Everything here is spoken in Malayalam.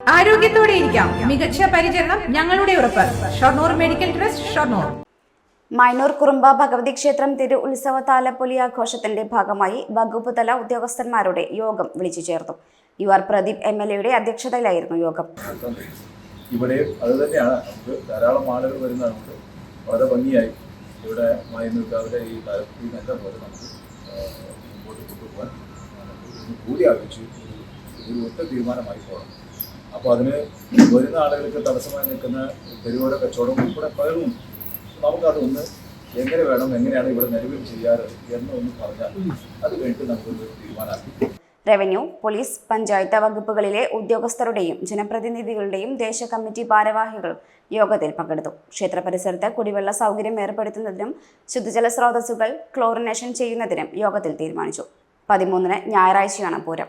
ആരോഗ്യത്തോടെ ഇരിക്കാം. മികച്ച പരിചരണം ഞങ്ങളുടെ ഉറപ്പ്. Shoranur medical trust Shoranur. മൈനൂർ Kurumba Bhagavathi ക്ഷേത്രം തിരു ഉത്സവ താലപ്പൊലി ആഘോഷത്തിന്റെ ഭാഗമായി വകുപ്പ് തല ഉദ്യോഗസ്ഥന്മാരുടെ യോഗം വിളിച്ചു ചേർത്തു. U R Pradeep M L എയുടെ അധ്യക്ഷതയിലായിരുന്നു യോഗം. ഇവിടെ അത് തന്നെയാണ്. നമുക്ക് ധാരാളം ആളുകൾ വരുന്ന നമുക്ക് വളരെ ഭംഗിയായി ഇവിടെ മയന്നൂർക്കാവിലെ ഈ താലപ്പൊലി നല്ല പോലെ നമുക്ക് മുമ്പോട്ട് കൊണ്ടുപോകാൻ കൂടി ആലോചിച്ച് ഒരു ഒറ്റ തീരുമാനമായി പോകണം. അപ്പോൾ അതിന് വരുന്ന ആളുകൾക്ക് തടസ്സമായി നിൽക്കുന്ന തെരുവോര കച്ചവടം ഉൾപ്പെടെ പലരും നമുക്കതൊന്ന് എങ്ങനെ വേണം എങ്ങനെയാണ് ഇവിടെ നിലവിൽ ചെയ്യാറ് എന്ന് ഒന്ന് പറഞ്ഞാൽ അത് കഴിഞ്ഞിട്ട് നമുക്കൊന്ന് തീരുമാനമാക്കി. റവന്യൂ പോലീസ് പഞ്ചായത്ത് വകുപ്പുകളിലെ ഉദ്യോഗസ്ഥരുടെയും ജനപ്രതിനിധികളുടെയും ദേശ കമ്മിറ്റി ഭാരവാഹികൾ യോഗത്തിൽ പങ്കെടുത്തു. ക്ഷേത്ര പരിസരത്ത് കുടിവെള്ള സൗകര്യം ഏർപ്പെടുത്തുന്നതിനും ശുദ്ധജല സ്രോതസ്സുകൾ ക്ലോറിനേഷൻ ചെയ്യുന്നതിനും യോഗത്തിൽ തീരുമാനിച്ചു. പതിമൂന്നിന് ഞായറാഴ്ചയാണ് പൂരം.